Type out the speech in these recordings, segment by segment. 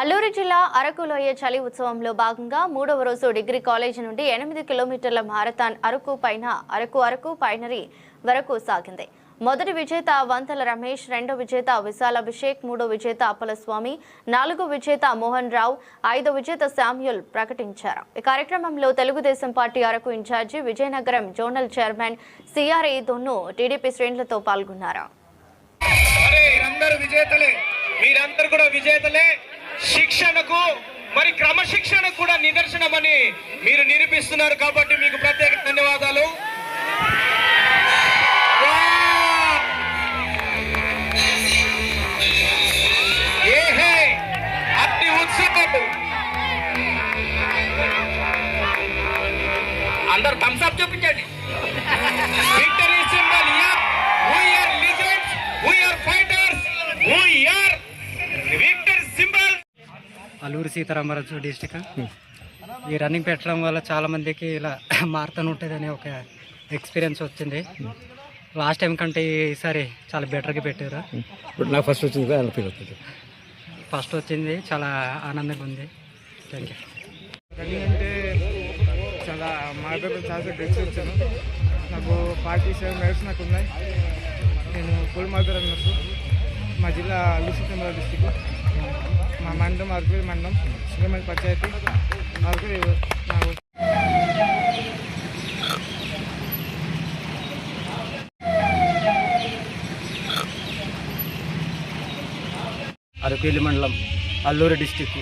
అల్లూరు జిల్లా అరకులోయ చలి ఉత్సవంలో భాగంగా మూడవ రోజు డిగ్రీ కాలేజీ నుండి ఎనిమిది కిలోమీటర్ల మారథాన్ అరకు పైన అరకు అరకు పైనరీ వరకు సాగింది. మొదటి విజేత వంతల రమేష్ రెండో విజేత విశాల్ అభిషేక్ మూడో విజేత అప్పలస్వామి నాలుగో విజేత మోహన్ రావు ఐదో విజేత శామ్యుల్ ప్రకటించారు. ఈ కార్యక్రమంలో Telugu Desam party Araku in charge Vizianagaram zonal chairman CRA Donnu TDP శ్రేణులతో పాల్గొన్నారు. మీరందరూ కూడా విజేతలే. శిక్షణకు మరి క్రమశిక్షణకు కూడా నిదర్శనమని మీరు నిరూపిస్తున్నారు కాబట్టి మీకు ప్రత్యేక ధన్యవాదాలు. అతి ఉత్సాహం అందరు థమ్స్అప్ చూపించండి. అల్లూరు సీతారామరాజు డిస్టిక్ ఈ రన్నింగ్ పెట్టడం వల్ల చాలా మందికి ఇలా మారుతూనే ఉంటుంది అనే ఒక ఎక్స్పీరియన్స్ వచ్చింది. లాస్ట్ టైం కంటే ఈసారి చాలా బెటర్గా పెట్టారు. ఇప్పుడు నాకు ఫస్ట్ వచ్చింది కదా అలా ఫీల్ అవుతుంది. ఫస్ట్ వచ్చింది చాలా ఆనందంగా ఉంది. థ్యాంక్ యూ రన్నింగ్ అంటే చాలా మా దగ్గర చాలా డ్రెస్ వచ్చాను నాకు ఫార్టీ సెవెన్ ఇయర్స్ నాకు ఉన్నాయి. నేను పూల్ మాదర్ అన్నట్టు మా జిల్లా అల్లుసీతంలో డిస్టిక్ మా మండలం అరకుడి మండలం శ్రీమంతి పంచాయతీ. అరకుడి నాకు అరకేలి మండలం అల్లూరు డిస్టిక్.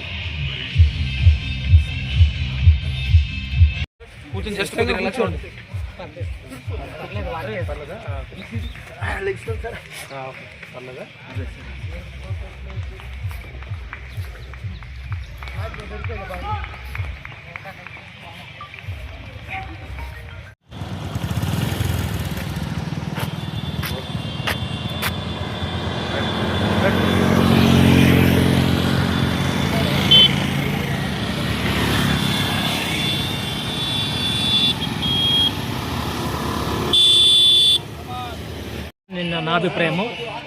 నిన్న నా అభిప్రాయము.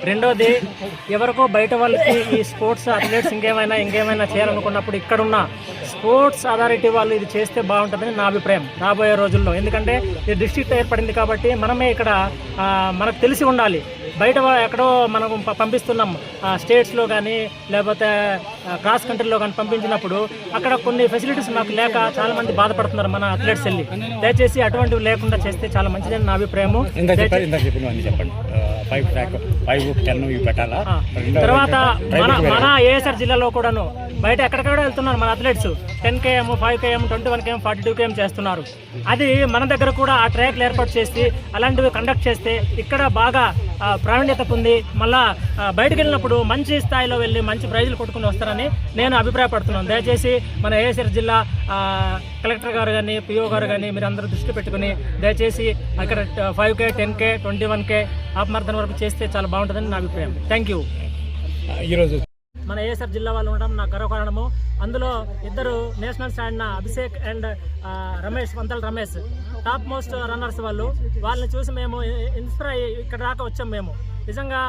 రెండోది ఎవరికో బయట వాళ్ళకి ఈ స్పోర్ట్స్ అథ్లెట్స్ ఇంకేమైనా ఇంకేమైనా చేయాలనుకున్నప్పుడు ఇక్కడున్న స్పోర్ట్స్ అథారిటీ వాళ్ళు ఇది చేస్తే బాగుంటుందని నా అభిప్రాయం రాబోయే రోజుల్లో. ఎందుకంటే ఇది డిస్ట్రిక్ట్ ఏర్పడింది కాబట్టి మనమే ఇక్కడ మనకు తెలిసి ఉండాలి. బయట ఎక్కడో మనం పంపిస్తున్నాం. స్టేట్స్లో కానీ లేకపోతే క్రాస్ కంట్రీలో కానీ పంపించినప్పుడు అక్కడ కొన్ని ఫెసిలిటీస్ మాకు లేక చాలా మంది బాధపడుతున్నారు మన అథ్లెట్స్ వెళ్ళి. దయచేసి అటువంటివి లేకుండా చేస్తే చాలా మంచిదని నా అభిప్రాయము. చెప్పండి. ఫైవ్ ట్రాక్ ఫైవ్ టెన్ ఇవి పెట్టాలా? తర్వాత మన మన ఏఎస్ఆర్ జిల్లాలో కూడాను బయట ఎక్కడెక్కడ వెళ్తున్నారు? మన athletes. Ten KM five KM twenty one KM forty two KM చేస్తున్నారు. అది మన దగ్గర కూడా ఆ ట్రాక్లు ఏర్పాటు చేసి అలాంటివి కండక్ట్ చేస్తే ఇక్కడ బాగా ప్రావీణ్యత పొంది మళ్ళా బయటకు వెళ్ళినప్పుడు మంచి స్థాయిలో వెళ్ళి మంచి ప్రైజులు కొట్టుకుని వస్తారని నేను అభిప్రాయపడుతున్నాను. దయచేసి మన ఏఎస్ఆర్ జిల్లా కలెక్టర్ గారు కానీ పిఓ గారు కానీ మీరు అందరూ దృష్టి పెట్టుకుని దయచేసి అక్కడ five K ten K twenty one K ఆపమర్థన వరకు చేస్తే చాలా బాగుంటుందని నా అభిప్రాయం. Thank you. ఈరోజు మన ఏఎస్ఆర్ జిల్లా వాళ్ళు ఉండడం నాకు గర్వకారణము అందులో ఇద్దరు నేషనల్స్ ఆడిన Abhishek and Ramesh Vanthala Ramesh top most runners వాళ్ళు. వాళ్ళని చూసి మేము ఇన్స్పైర్ అయ్యి ఇక్కడ దాకా వచ్చాం మేము. నిజంగా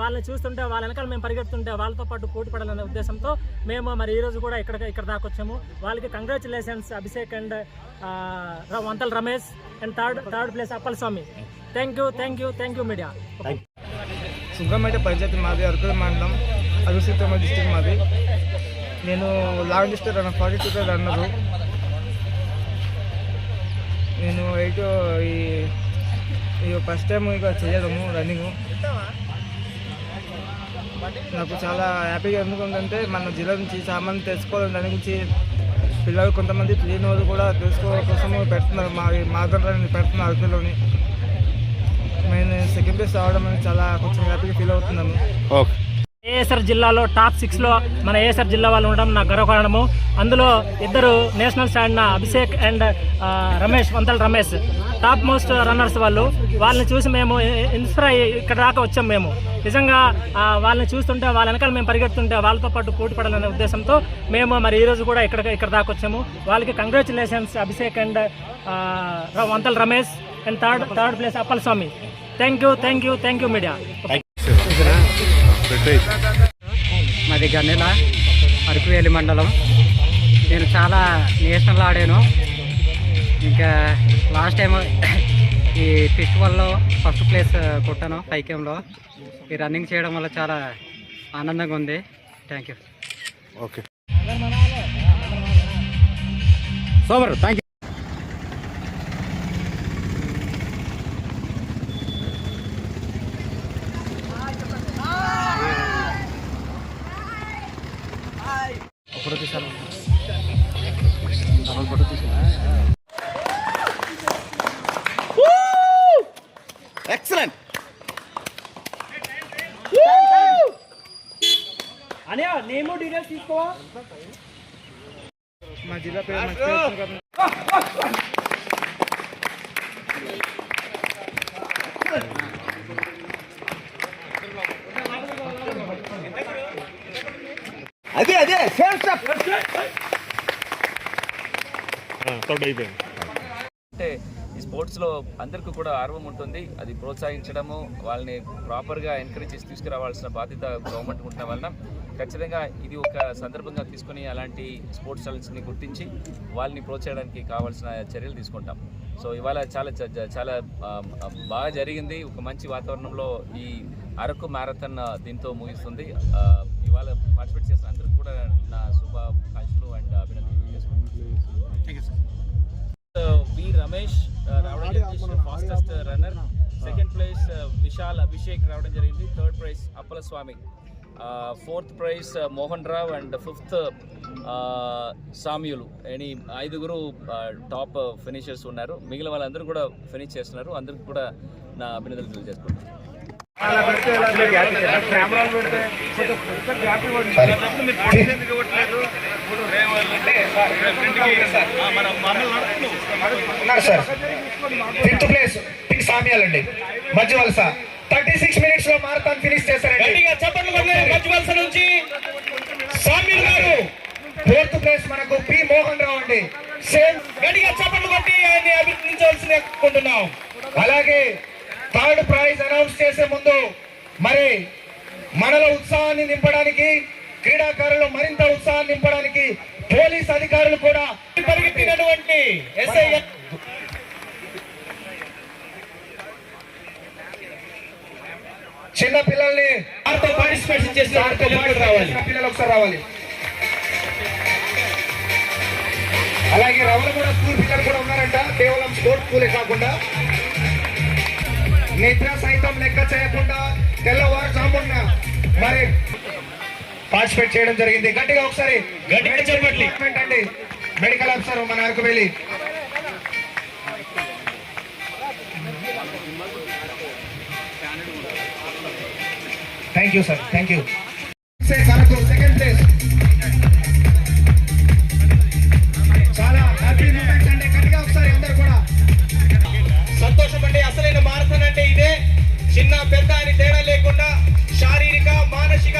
వాళ్ళని చూస్తుంటే వాళ్ళ వెనకాల మేము పరిగెడుతుంటే వాళ్ళతో పాటు పోటీ పడాలనే ఉద్దేశంతో మేము మరి ఈరోజు కూడా ఇక్కడ ఇక్కడ దాకా వచ్చాము. వాళ్ళకి congratulations Abhishek and Vanthala Ramesh and third third place Appal Swamy thank you thank you thank you media Subrahmanya panchayat మాది అరకుడి మండలం. అల్లుసీతమ్మ డిస్టిక్ మాది. నేను long distance run forty two runner నేను ఎయిట్ ఈ ఈ ఫస్ట్ టైం ఇక చేయడము రన్నింగ్ నాకు చాలా హ్యాపీగా ఎందుకుందంటే మన జిల్లా నుంచి సామాన్లు తెలుసుకోవాలి దాని గురించి పిల్లలు కొంతమంది తెలియని వాళ్ళు కూడా తెలుసుకోవడం కోసం పెడుతున్నారు. మా మా దగ్గర పెడుతున్నారు అరకులోని. నేను సెకండ్ ప్లేస్ రావడం అనేది చాలా కొంచెం హ్యాపీగా ఫీల్ అవుతున్నాము ఓకే. ఏఎస్ఆర్ జిల్లాలో టాప్ సిక్స్లో మన ఏఎస్ఆర్ జిల్లా వాళ్ళు ఉండడం నాకు గర్వకారణము అందులో ఇద్దరు national stand Abhishek and Ramesh Vanthala Ramesh. Top most runners వాళ్ళు. వాళ్ళని చూసి మేము ఇన్స్పైర్ అయ్యి ఇక్కడ దాకా వచ్చాం మేము. నిజంగా వాళ్ళని చూస్తుంటే వాళ్ళ వెనకాల మేము పరిగెడుతుంటే వాళ్ళతో పాటు పోటీ పడాలనే ఉద్దేశంతో మేము మరి ఈరోజు కూడా ఇక్కడ ఇక్కడ దాకా వచ్చాము. వాళ్ళకి congratulations Abhishek and Vanthala Ramesh and third third place Appal Swamy thank you thank you thank you media మాది గన్నెల అరకువేలి మండలం. నేను చాలా నేషనల్ ఆడాను. ఇంకా లాస్ట్ టైం ఈ ఫెస్టివల్లో ఫస్ట్ ప్లేస్ కొట్టాను పైకెంలో ఈ రన్నింగ్ చేయడం వల్ల చాలా ఆనందంగా ఉంది. Thank you. ఓకే. సోమర్ థ్యాంక్ ఎక్సలెంట్ అనే నేమ్ డీటెయిల్స్ తీసుకోవా? మా జిల్లా పేరు మంచిగా వచ్చింది కాబట్టి అదే అదే సేమ్ స్టెప్ అంటే ఈ స్పోర్ట్స్లో అందరికీ కూడా ఆర్వం ఉంటుంది. అది ప్రోత్సహించడము వాళ్ళని ప్రాపర్గా ఎంకరేజ్ చేసి తీసుకురావాల్సిన బాధ్యత గవర్నమెంట్ ఉండడం వలన ఖచ్చితంగా ఇది ఒక సందర్భంగా తీసుకొని అలాంటి స్పోర్ట్స్ టాలెంట్స్ని గుర్తించి వాళ్ళని ప్రోత్సహించడానికి కావాల్సిన చర్యలు తీసుకుంటాం. సో ఇవాళ చాలా చాలా బాగా జరిగింది. ఒక మంచి వాతావరణంలో ఈ అరకు మ్యారథాన్ దీంతో ముగిస్తుంది. ఇవాళ పార్టిసిపేట్ చేసిన అందరికీ కూడా నా శుభాకాంక్షలు అండ్ అభినందనలు చేసుకుంటున్నాను వి రమేష్ uh, రావడం fastest runner second place Vishal Abhishek రావడం జరిగింది. Third prize Appala Swamy fourth prize Mohan Rao and fifth Samyulu any ఐదుగురు టాప్ ఫినిషర్స్ ఉన్నారు. మిగిలిన వాళ్ళందరూ కూడా ఫినిష్ చేస్తున్నారు. అందరికీ కూడా నా అభినందనలు తెలియజేసుకుంటున్నాను. ఫిఫ్త్ ప్లేస్ పి సామ్యాలండి. మధ్య వలస థర్టీ సిక్స్ మినిట్స్లో మారథాన్ ఫినిష్ చేశారండి. చప్పట్లు మధ్య వలస నుంచి. సామ్యుల్ గారు ఫోర్త్ ప్లేస్ మనకు పి మోహన్ రావు అండి. సేమ్ గట్టిగా చప్పట్లు కొట్టి ఆయన్ని అభినందించవలసిన అనుకుంటున్నాం అలాగే థర్డ్ ప్రైజ్ అనౌన్స్ చేసే ముందు మరి మనలో ఉత్సాహాన్ని నింపడానికి క్రీడాకారులు మరింత ఉత్సాహాన్ని నింపడానికి పోలీస్ అధికారులు కూడా పరిగెత్తినటువంటి ఎస్ఐ చిన్న పిల్లల్ని పార్టిసిపేషన్ చేసిన పాటు రావాలి. పిల్లలు ఒకసారి రావాలి. అలాగే రవణ కూడా స్కూల్ పిల్లలు కూడా ఉన్నారంట. కేవలం స్పోర్ట్స్ స్కూలే కాకుండా నిద్ర సైతం లెక్క చేయకుండా తెల్లవారుజామున మరి పార్టిసిపేట్ చేయడం జరిగింది. గట్టిగా ఒకసారి అండి. మెడికల్ ఆఫీసర్ మన అరకు వెళ్ళి. Thank you sir thank you second place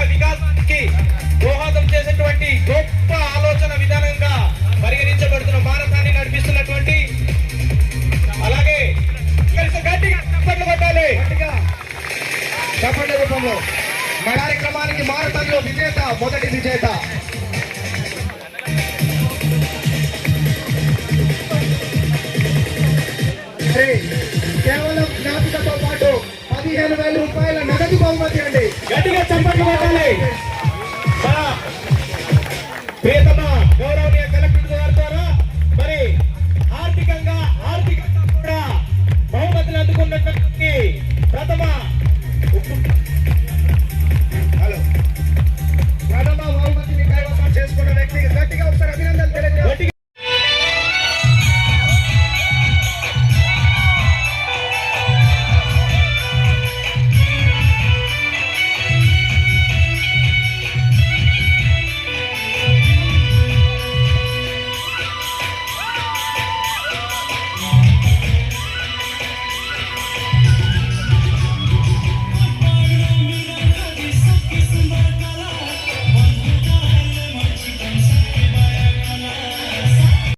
వికాస్కి దోహదం చేసినటువంటి గొప్ప ఆలోచన విధానంగా పరిగణించబడుతున్న భారతాన్ని నడిపిస్తున్నటువంటి అలాగే కలిసి రూపంలో కార్యక్రమానికి మారథాన్లో విజేత మొదటి విజేత. కేవలం జ్ఞాపికతో పాటు పదిహేను వేల రూపాయల నగదు గట్టిగా చప్పట్లు కొట్టాలి